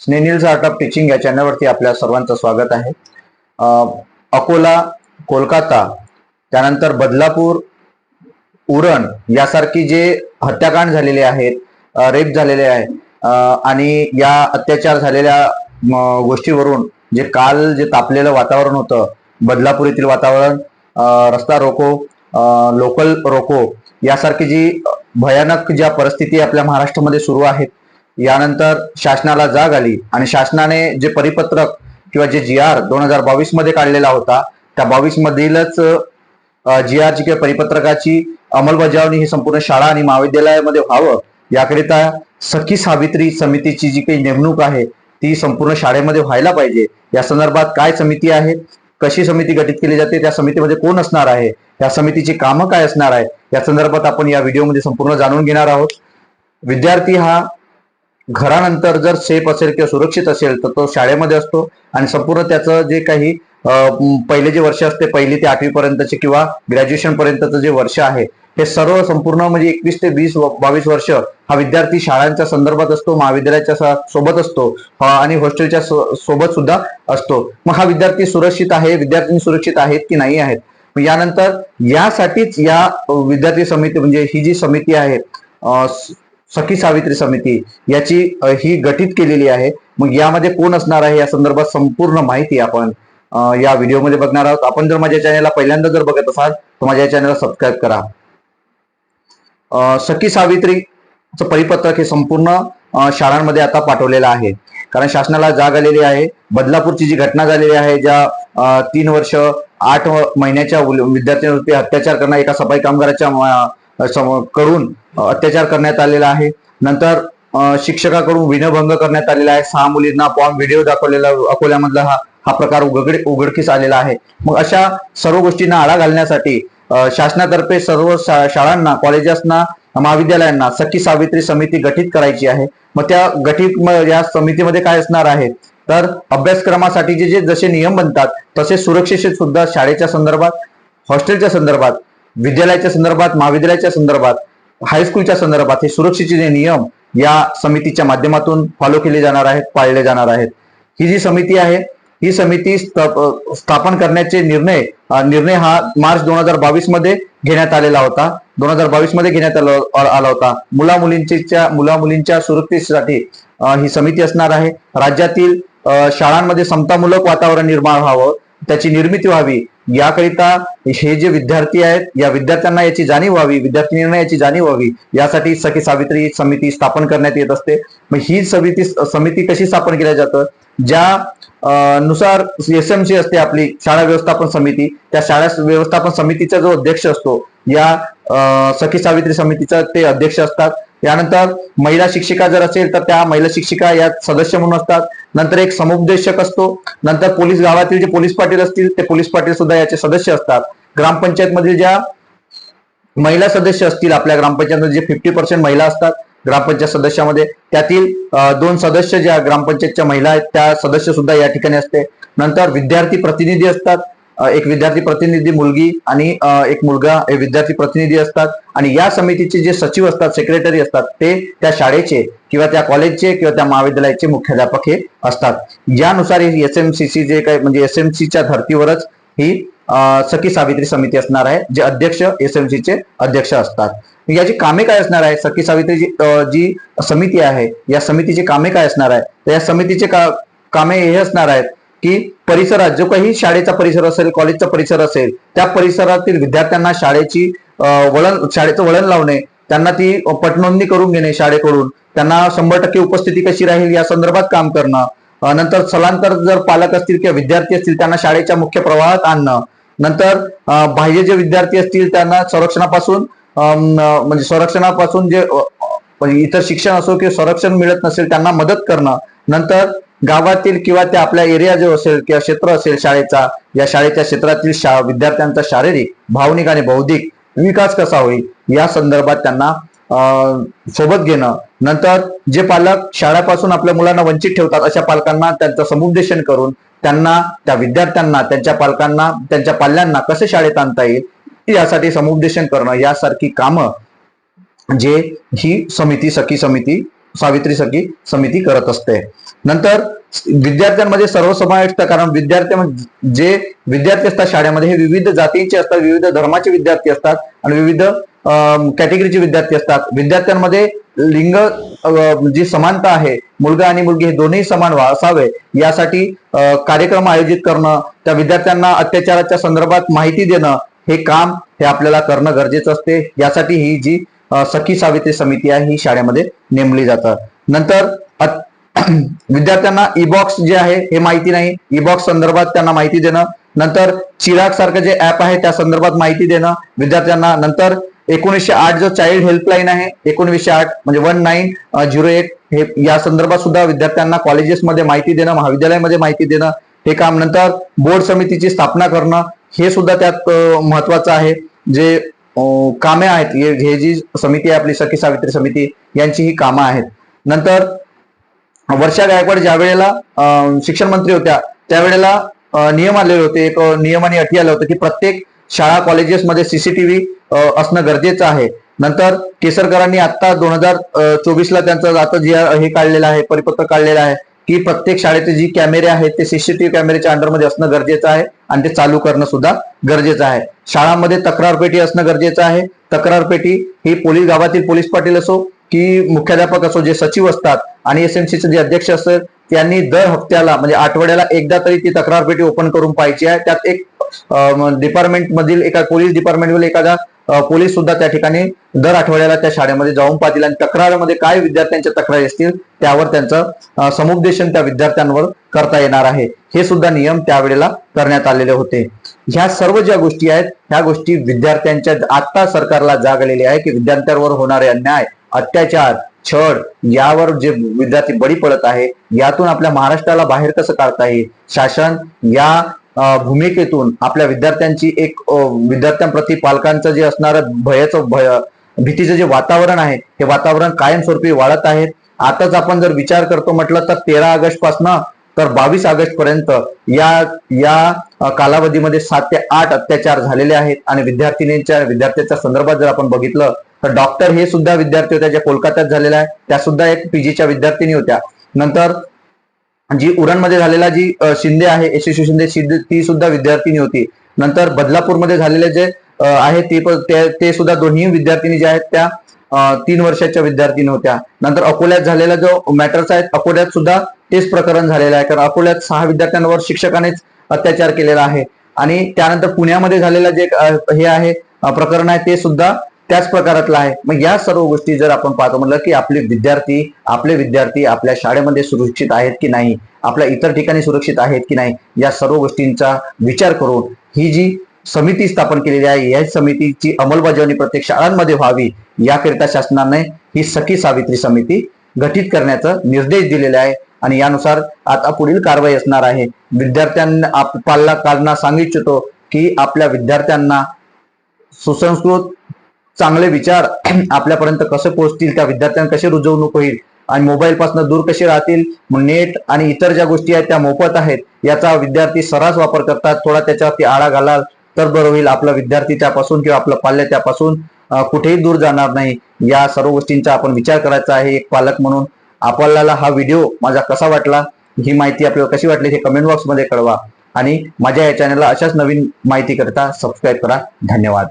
स्नेनिल्स art of teaching या चॅनलवरती आपल्या सर्वांचं स्वागत आहे. अकोला कोलकाता त्यानंतर बदलापूर उरण यासारखी जे हत्याकांड झालेले आहेत रेप झालेले आहे आणि या अत्याचार झालेल्या गोष्टीवरून जे काल जे तापलेलं वातावरण होतं बदलापूर येथील वातावरण रस्ता रोको लोकल रोको यासारखी जी भयानक ज्या परिस्थिती आपल्या महाराष्ट्रामध्ये सुरू आहेत यानंतर शासनाला जाग आली आणि शासनाने जे परिपत्रक किंवा जे जी आर दोन हजार बावीसमध्ये काढलेला होता त्या बावीस मधीलच जी आरची किंवा परिपत्रकाची अंमलबजावणी ही संपूर्ण शाळा आणि महाविद्यालयामध्ये व्हावं याकरिता सखी सावित्री समितीची जी काही नेमणूक आहे ती संपूर्ण शाळेमध्ये व्हायला पाहिजे. या संदर्भात काय समिती आहे कशी समिती गठीत केली जाते त्या समितीमध्ये कोण असणार आहे या समितीची कामं काय असणार आहे या संदर्भात आपण या व्हिडिओमध्ये संपूर्ण जाणून घेणार आहोत. विद्यार्थी हा घरानंतर जर सेफ असेल किंवा सुरक्षित असेल तर तो शाळेमध्ये असतो. आणि संपूर्ण त्याचं जे काही पहिले जे वर्ष असते पहिली ते आठवी पर्यंतचे किंवा ग्रॅज्युएशन पर्यंतचं जे वर्ष आहे हे सर्व संपूर्ण म्हणजे एकवीस ते वीस बावीस वर्ष हा विद्यार्थी शाळांच्या संदर्भात असतो महाविद्यालयाच्या सोबत असतो आणि हॉस्टेलच्या सोबत सुद्धा असतो. मग हा विद्यार्थी सुरक्षित आहे विद्यार्थी सुरक्षित आहेत की नाही आहेत? यानंतर यासाठीच या विद्यार्थी समिती म्हणजे ही जी समिती आहे सखी सावित्री समिती याची ही गठीत केलेली आहे. मग यामध्ये कोण असणार आहे? या संदर्भात संपूर्ण माहिती आपण या व्हिडिओमध्ये बघणार आहोत. आपण जर माझ्या चॅनलला पहिल्यांदा जर बघत असाल तर माझ्या चॅनलला सबस्क्राईब करा. सखी सावित्रीचं परिपत्रक हे संपूर्ण शाळांमध्ये आता पाठवलेलं आहे. कारण शासनाला जाग आलेली आहे. बदलापूरची जी घटना झालेली आहे ज्या तीन वर्ष आठ महिन्याच्या विद्यार्थ्यांवरती अत्याचार करणं एका सफाई कामगाराच्या करून अत्याचार करण्यात आलेला आहे. नंतर शिक्षकाकडून विनयभंग करण्यात आलेला आहे. सहा मुलींना पॉम व्हिडिओ दाखवलेला अकोल्यामधला हा हा प्रकार उघड उघडकीस आलेला आहे. मग अशा सर्व गोष्टींना आळा घालण्यासाठी शासनातर्फे सर्व शाळांना कॉलेजेसना महाविद्यालयांना सखी सावित्री समिती गठीत करायची आहे. मग त्या गठीत या समितीमध्ये काय असणार आहे? तर अभ्यासक्रमासाठीचे जे जसे नियम बनतात तसे सुरक्षेचे सुद्धा शाळेच्या संदर्भात हॉस्टेलच्या संदर्भात विद्यालयाच्या संदर्भात महाविद्यालयाच्या संदर्भात हायस्कूलच्या संदर्भात हे सुरक्षेचे जे नियम या समितीच्या माध्यमातून फॉलो केले जाणार आहेत पाळले जाणार आहेत. ही जी समिती आहे ही समिती स्थापन करण्याचे निर्णय निर्णय हा मार्च दोन हजार बावीसमध्ये घेण्यात आलेला होता. दोन हजार बावीसमध्ये घेण्यात आला आला होता. मुला मुलींच्या मुला मुलींच्या सुरक्षेसाठी ही समिती असणार आहे. राज्यातील शाळांमध्ये समतामूलक वातावरण निर्माण व्हावं. त्याची निर्मिती व्हावी. याकरिता हे जे विद्यार्थी आहेत या विद्यार्थ्यांना याची जाणीव व्हावी विद्यार्थिनींना याची जाणीव व्हावी. यासाठी सखी सावित्री समिती स्थापन करण्यात येत असते. मग ही समिती समिती कशी स्थापन केल्या जातं? ज्या नुसार एस एम सी असते आपली शाळा व्यवस्थापन समिती त्या शाळा व्यवस्थापन समितीचा जो अध्यक्ष असतो या सखी सावित्री समितीचा ते अध्यक्ष असतात. यानंतर महिला शिक्षिका जर असेल तर त्या महिला शिक्षिका यात सदस्य म्हणून असतात. नंतर एक समुपदेशक असतो. नंतर पोलीस गावातील जे पोलीस पाटील असतील ते पोलीस पाटील सुद्धा याचे सदस्य असतात. ग्रामपंचायत मधील ज्या महिला सदस्य असतील आपल्या ग्रामपंचायतमध्ये जे फिफ्टी पर्सेंट महिला असतात ग्रामपंचायत सदस्यामध्ये त्यातील दोन सदस्य ज्या ग्रामपंचायतच्या महिला आहेत त्या सदस्य सुद्धा या ठिकाणी असते. नंतर विद्यार्थी प्रतिनिधी असतात. एक विद्यार्थी प्रतिनिधी मुलगी आणि एक मुलगा हे विद्यार्थी प्रतिनिधी असतात. आणि या समितीचे जे सचिव असतात सेक्रेटरी असतात ते त्या शाळेचे किंवा त्या कॉलेजचे किंवा त्या महाविद्यालयाचे मुख्याध्यापक हे असतात. यानुसार एस एम सी सी जे काही म्हणजे एस एम सीच्या धर्तीवरच ही सखी सावित्री समिती असणार आहे जे अध्यक्ष एस एम चे अध्यक्ष असतात. याची कामे काय असणार आहे? सखी सावित्रीची जी जी समिती आहे या समितीची कामे काय असणार आहे? तर या समितीचे का कामे हे असणार आहेत. की परिसरात जो काही शाळेचा परिसर असेल कॉलेजचा परिसर असेल त्या परिसरातील विद्यार्थ्यांना शाळेची वळण शाळेचं वळण लावणे त्यांना ती पटनोंदणी करून घेणे शाळेकडून त्यांना शंभर टक्के उपस्थिती कशी राहील या संदर्भात काम करणं नंतर स्थलांतर जर पालक असतील किंवा विद्यार्थी असतील त्यांना शाळेच्या मुख्य प्रवाहात आणणं नंतर बाह्य जे विद्यार्थी असतील त्यांना संरक्षणापासून अं, म्हणजे संरक्षणापासून जे म्हणजे इतर शिक्षण असो किंवा संरक्षण मिळत नसेल त्यांना मदत करणं नंतर गावातील किंवा त्या आपल्या एरिया जो असेल किंवा क्षेत्र असेल शाळेचा या शाळेच्या क्षेत्रातील शा विद्यार्थ्यांचा शारीरिक भावनिक आणि बौद्धिक विकास कसा होईल या संदर्भात त्यांना सोबत घेणं. नंतर जे पालक शाळेपासून आपल्या मुलांना वंचित ठेवतात अशा पालकांना त्यांचं समुपदेशन करून त्यांना त्या विद्यार्थ्यांना त्यांच्या पालकांना त्यांच्या पाल्यांना कसे शाळेत आणता येईल यासाठी समुपदेशन करणं यासारखी कामं जे ही समिती सखी समिती सावित्री सखी समिती करत असते. नंतर विद्यार्थ्यांमध्ये सर्वसमाविष्ट कारण विद्यार्थी जे विद्यार्थी असतात शाळेमध्ये हे विविध जातींचे असतात विविध धर्माचे विद्यार्थी असतात आणि विविध कॅटेगरीचे विद्यार्थी असतात. विद्यार्थ्यांमध्ये लिंग जी समानता आहे मुलगा आणि मुलगी हे दोन्ही समान असावे. यासाठी कार्यक्रम आयोजित करणं त्या विद्यार्थ्यांना अत्याचाराच्या संदर्भात माहिती देणं हे काम हे आपल्याला करणं गरजेचं असते. यासाठी ही जी सखी सावित्री समिती आहे ही शाळेमध्ये नेमली जातात. नंतर विद्यार्थ्यांना ई बॉक्स जे आहे हे माहिती नाही. ई बॉक्स संदर्भात त्यांना माहिती देणं. नंतर चिराग सारखं जे ऍप आहे त्या संदर्भात माहिती देणं. विद्यार्थ्यांना नंतर एकोणीसशे आठ जो चाइल्ड हेल्पलाईन आहे एकोणीसशे आठ म्हणजे वन नाईन झिरो एट हे या संदर्भात सुद्धा विद्यार्थ्यांना कॉलेजेसमध्ये माहिती देणं महाविद्यालयामध्ये माहिती देणं हे काम नंतर बोर्ड समितीची स्थापना करणं हे सुद्धा त्यात महत्वाचं आहे. जे कामे आहेत. हे जी समिती आहे आपली सखी सावित्री समिती यांची ही कामं आहेत. नंतर वर्षा गायकवाड ज्या वेळेला शिक्षण मंत्री होत्या त्यावेळेला नियम आलेले होते. एक नियम आणि अटी आलं होतं की प्रत्येक शाळा कॉलेजेसमध्ये सीसीटीव्ही असणं गरजेचं आहे. नंतर केसरकरांनी आता दोन हजार चोवीस ला त्यांचं आता जे हे काढलेलं आहे परिपत्र काढलेलं आहे. की प्रत्येक शाळेचे जी कॅमेरे आहेत ते सीसीटीव्ही कॅमेऱ्याच्या अंडरमध्ये असणं गरजेचं आहे आणि ते चालू करणं सुद्धा गरजेचं आहे. शाळांमध्ये तक्रार पेटी असणं गरजेचं आहे. तक्रार पेटी ही पोलीस गावातील पोलीस पाटील असो की मुख्याध्यापक असो जे सचिव असतात आणि एसएमसीचे जे अध्यक्ष असतात त्यांनी दर हप्त्याला म्हणजे आठवड्याला एकदा तरी ती तक्रार पेटी ओपन करून पाहिजे आहे. त्यात एक डिपार्टमेंट मधील एका पोलीस डिपार्टमेंट मधील एखादा पोलीस सुद्धा त्या ठिकाणी दर आठवड्याला त्या शाळेमध्ये जाऊन पाहतील आणि तक्रारमध्ये काय विद्यार्थ्यांच्या तक्रारी असतील त्यावर त्यांचं समुपदेशन त्या विद्यार्थ्यांवर करता येणार आहे. हे सुद्धा नियम त्यावेळेला करण्यात आलेले होते. ह्या सर्व ज्या गोष्टी आहेत ह्या गोष्टी विद्यार्थ्यांच्या आता सरकारला जागलेल्या आहे की विद्यार्थ्यांवर होणारे अन्याय अत्याचार छळ यावर जे विद्यार्थी बळी पडत आहे यातून आपल्या महाराष्ट्राला बाहेर कसं काढता येईल? शासन या भूमिकेतून आपल्या विद्यार्थ्यांची एक विद्यार्थ्यांप्रती पालकांचं जे असणारं भयाचं भय भीतीचं जे वातावरण आहे हे वातावरण कायमस्वरूपी वाढत आहे. आताच आपण जर विचार करतो म्हटलं तर तेरा ऑगस्ट पासनं तर बावीस ऑगस्ट पर्यंत या या कालावधीमध्ये सात ते आठ अत्याचार झालेले आहेत. आणि विद्यार्थिनींच्या विद्यार्थ्यांच्या संदर्भात जर आपण बघितलं तर डॉक्टर हे सुद्धा विद्यार्थी होत्या ज्या कोलकात्यात झालेल्या आहेत त्या सुद्धा एक पीजीच्या विद्यार्थिनी होत्या. नंतर जी उरणमध्ये झालेला जी शिंदे आहे यशस्वी शिंदे शिंदे ती सुद्धा विद्यार्थिनी होती. नंतर बदलापूरमध्ये झालेले जे आहे ते पण ते- ते सुद्धा दोन्ही विद्यार्थिनी ज्या आहेत त्या तीन वर्षाच्या विद्यार्थिनी होत्या. नंतर अकोल्यात झालेला जो मॅटर्स आहेत अकोल्यात सुद्धा तेच प्रकरण झालेलं आहे. कारण अकोल्यात सहा विद्यार्थ्यांवर शिक्षकानेच अत्याचार केलेला आहे. आणि त्यानंतर पुण्यामध्ये झालेलं जे हे आहे प्रकरण आहे ते सुद्धा त्याच प्रकारातला आहे. मग या सर्व गोष्टी जर आपण पाहतो म्हटलं की आपले विद्यार्थी आपले विद्यार्थी आपल्या शाळेमध्ये सुरक्षित आहेत की नाही? आपल्या इतर ठिकाणी सुरक्षित आहेत की नाही? या सर्व गोष्टींचा विचार करून ही जी समिती स्थापन केलेली आहे या समितीची अंमलबजावणी प्रत्येक शाळांमध्ये व्हावी याकरिता शासनाने ही सखी सावित्री समिती गठीत करण्याचा निर्देश दिलेला आहे. आणि यानुसार आता पुढील कारवाई असणार आहे. विद्यार्थ्यांना आप- पालकांना सांगू इच्छितो की आपल्या विद्यार्थ्यांना सुसंस्कृत चांगले विचार आपल्यापर्यंत कसे पोहोचतील त्या विद्यार्थ्यांना कसे रुजवणूक होईल आणि मोबाईल पासून दूर कसे राहतील नेट आणि इतर ज्या गोष्टी आहेत त्या मोफत आहेत याचा विद्यार्थी सर्रास वापर करतात. थोडा त्याच्यावरती आळा घालाल तर बरं होईल. आपला विद्यार्थी त्यापासून किंवा आपलं पाल्य त्यापासून कुठेही दूर जाणार नाही. या सर्व गोष्टींचा आपण विचार करायचा आहे. एक पालक म्हणून आपल्याला हा व्हिडिओ माझा कसा वाटला ही माहिती आपल्याला कशी वाटली हे कमेंट बॉक्समध्ये कळवा. आणि माझ्या या चॅनलला अशाच नवीन माहितीकरिता सबस्क्राईब करा. धन्यवाद.